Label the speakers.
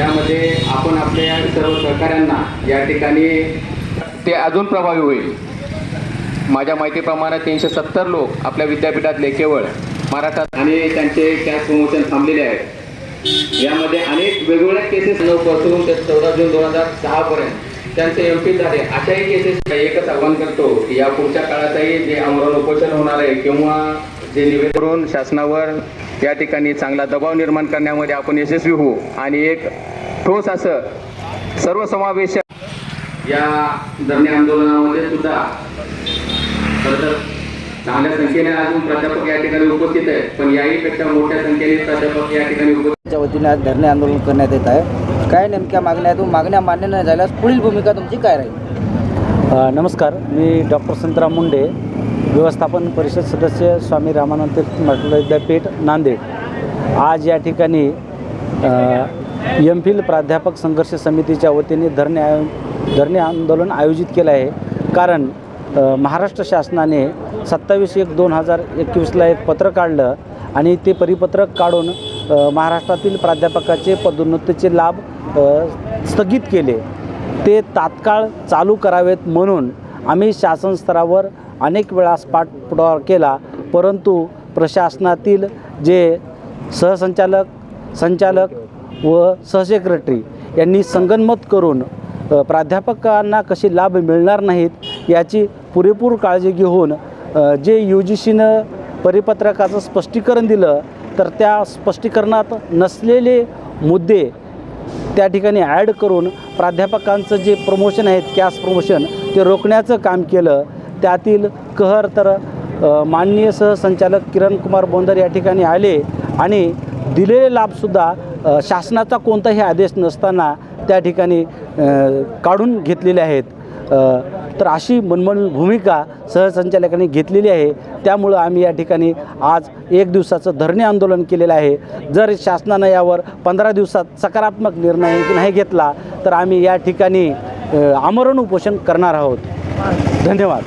Speaker 1: आपण आपल्या सर्व सहकाऱ्यांना या ठिकाणी ते अजून प्रभावी होईल. माझ्या माहितीप्रमाणे तीनशे सत्तर लोक आपल्या विद्यापीठातले केवळ महाराष्ट्रात आणि त्यांचे कॅश प्रमोशन थांबलेले आहेत. यामध्ये अनेक वेगवेगळ्या केसेस पासून ते चौदा जून दोन हजार सहा पर्यंत त्यांचे एम पी झाले. अशाही केसेस एकच आव्हान करतो की या पुढच्या काळातही जे आमरण उपोषण होणार आहे किंवा जे निवेदन करून शासनावर या ठिकाणी चांगला दबाव निर्माण करण्यामध्ये आपण यशस्वी होऊ. आणि एक ठोस असं सर्वसमावेशक या धरणे आंदोलनामध्ये सुद्धा तर चांगल्या संख्येने अजून प्राध्यापक या ठिकाणी उपस्थित आहेत. पण याही पेक्षा मोठ्या संख्येने प्राध्यापक या ठिकाणी उपस्थित
Speaker 2: वतीने आज धरणे आंदोलन करण्यात येत आहे. काय नेमक्या मागण्या आहेत मागण्या मान्य न झाल्यास पुढील भूमिका तुमची काय राहील?
Speaker 3: नमस्कार. मी डॉक्टर संतराम मुंडे व्यवस्थापन परिषद सदस्य स्वामी रामानंद तीर्थ विद्यापीठ नांदेड. आज या ठिकाणी एम फिल प्राध्यापक संघर्ष समितीच्या वतीने धरणे आयो धरणे आंदोलन आयोजित केलं आहे. कारण महाराष्ट्र शासनाने सत्तावीस एक दोन हजार एकवीसला एक पत्र काढलं आणि ते परिपत्रक काढून महाराष्ट्रातील प्राध्यापकाचे पदोन्नतीचे लाभ स्थगित केले. ते तात्काळ चालू करावेत म्हणून आम्ही शासन स्तरावर अनेक वेळा पाठपुरावा केला परंतु प्रशासनातील जे सहसंचालक संचालक व सहसेक्रेटरी यांनी संगनमत करून प्राध्यापकांना कसे लाभ मिळणार नाहीत याची पुरेपूर काळजी घेऊन जे यू जी सीनं परिपत्रकाचं स्पष्टीकरण दिलं तर त्या स्पष्टीकरणात नसलेले मुद्दे त्या ठिकाणी ॲड करून प्राध्यापकांचं जे प्रमोशन आहेत कॅस प्रमोशन ते रोखण्याचं काम केलं. त्यातील कहर तर माननीय सहसंचालक किरण कुमार बोंदर या ठिकाणी आले आणि दिलेले लाभसुद्धा शासनाचा कोणताही आदेश नसताना त्या ठिकाणी काढून घेतलेले आहेत. तर अशी मनमन भूमिका सहसंचालकांनी घेतलेली आहे. त्यामुळं आम्ही या ठिकाणी आज एक दिवसाचं धरणे आंदोलन केलेलं आहे. जर शासनानं यावर पंधरा दिवसात सकारात्मक निर्णय नाही घेतला तर आम्ही या ठिकाणी आमरण उपोषण करणार आहोत. धन्यवाद.